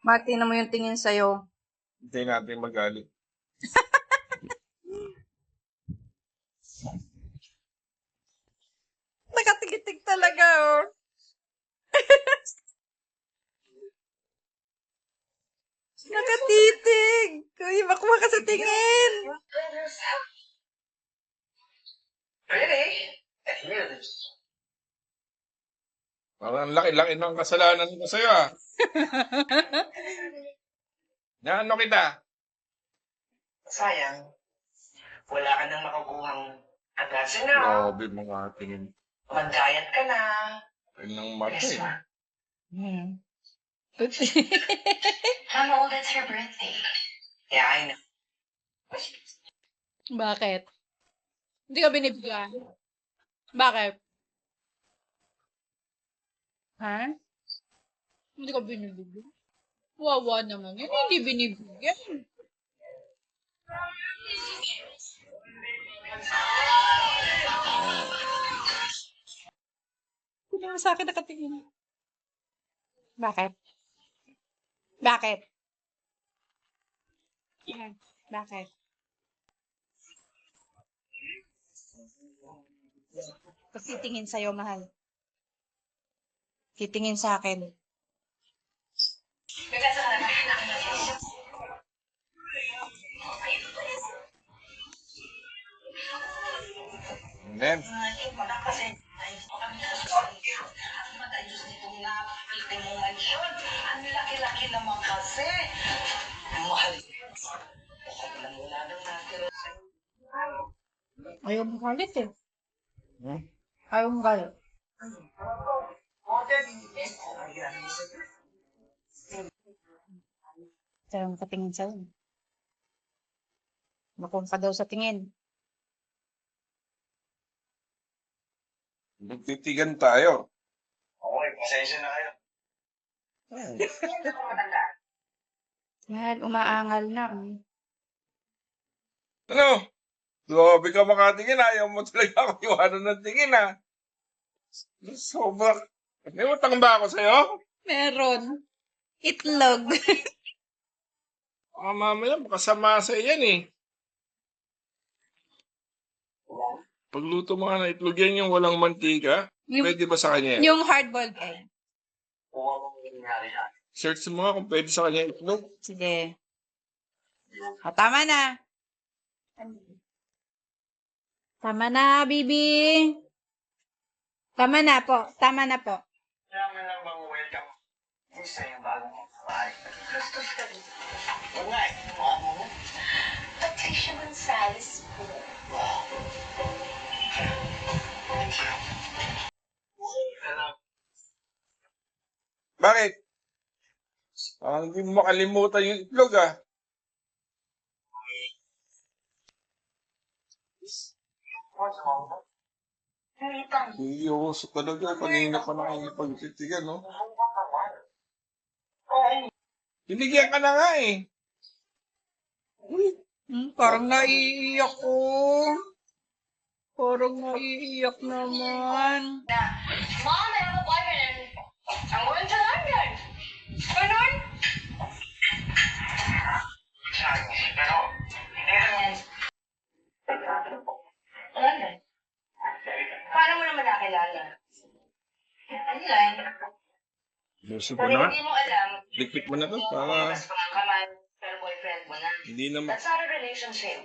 Mati na mo yung tingin sa'yo. Hindi natin magalit. Nakatigitig talaga, oh. Nakatitig! Uy, makuha ka sa tingin! Really? Really? Parang laki-laki ng kasalanan ko sa'yo ah. Na ano kita? Sayang. Wala ka nang makukuhang agasin na. Grabe mga tingin. Mag-diet ka na. Ayun ng mata Yes, eh. ma. Hmm. Mama, that's her birthday. Yeah, I know. Bakit? Hindi ka binibigyan? Bakit? Ha? Hindi ka binibigyan? Wawa naman yun. Hindi binibigyan. Hindi mo sa akin nakatingin. Bakit? Bakit? Yan. Bakit? Kasi tingin sa'yo, mahal. Titingin sa akin. Nagkasa ka na ba? And then, Kasi, matayos nitong napakita mong mansyon. Ang laki-laki naman kasi. Mahal. Lang wala nang natira sa'yo. Ayaw mo galit eh. hmm? Ayaw mo galit. Sarang patingin sa'yo. Makuha ka daw sa tingin. Magtitigan tayo. Okay, pasensya na kayo. Mahal, umaangal na. Ano? Grabe ka makatingin. Ayaw mo talaga ako iwanan ng tingin ah. Sobra. May utang ba ako sa'yo? Meron. Itlog. Baka mamaya makasama sa yan eh. Pagluto mo nga ng itlog yan yung walang mantika, yung, pwede ba sa kanya yan? yung hard-boiled egg. Search mo nga kung pwede sa kanya yung itlog. Sige. O, tama na. Tama na, baby. Tama na po. Tama na po. Kaya mo lang bang welcome sa iyong bagong bahay. Gusto ka rin. Oo nga eh. Patricia Gonzalez po. Wow. Thank you. Bakit? Parang hindi mo makalimutan yung itlog ah. Seryoso talaga. Kanina pa nakikipagtitigan, no? Binigyan ka na nga eh. Hmm, parang naiiyak ko. Parang naiiyak naman. Mom, I have a boyfriend and I'm going to London. Ganun? Sabi pero hindi yan. London? Paano mo naman nakilala? Online. Seryoso Pero ko na. hindi mo alam, Click-click mo na to para pero boyfriend mo na. Hindi naman. That's not a relationship.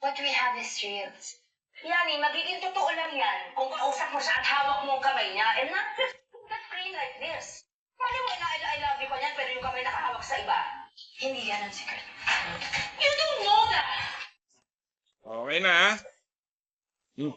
What we have is real. Yani, magiging totoo lang yan kung kausap mo siya at hawak mo ang kamay niya and not just not plain like this. Mali mo na I, I love you pa niyan pero yung kamay nakahawak sa iba. Hindi yan ang secret. You don't know that! Okay na. Ah. Hmm.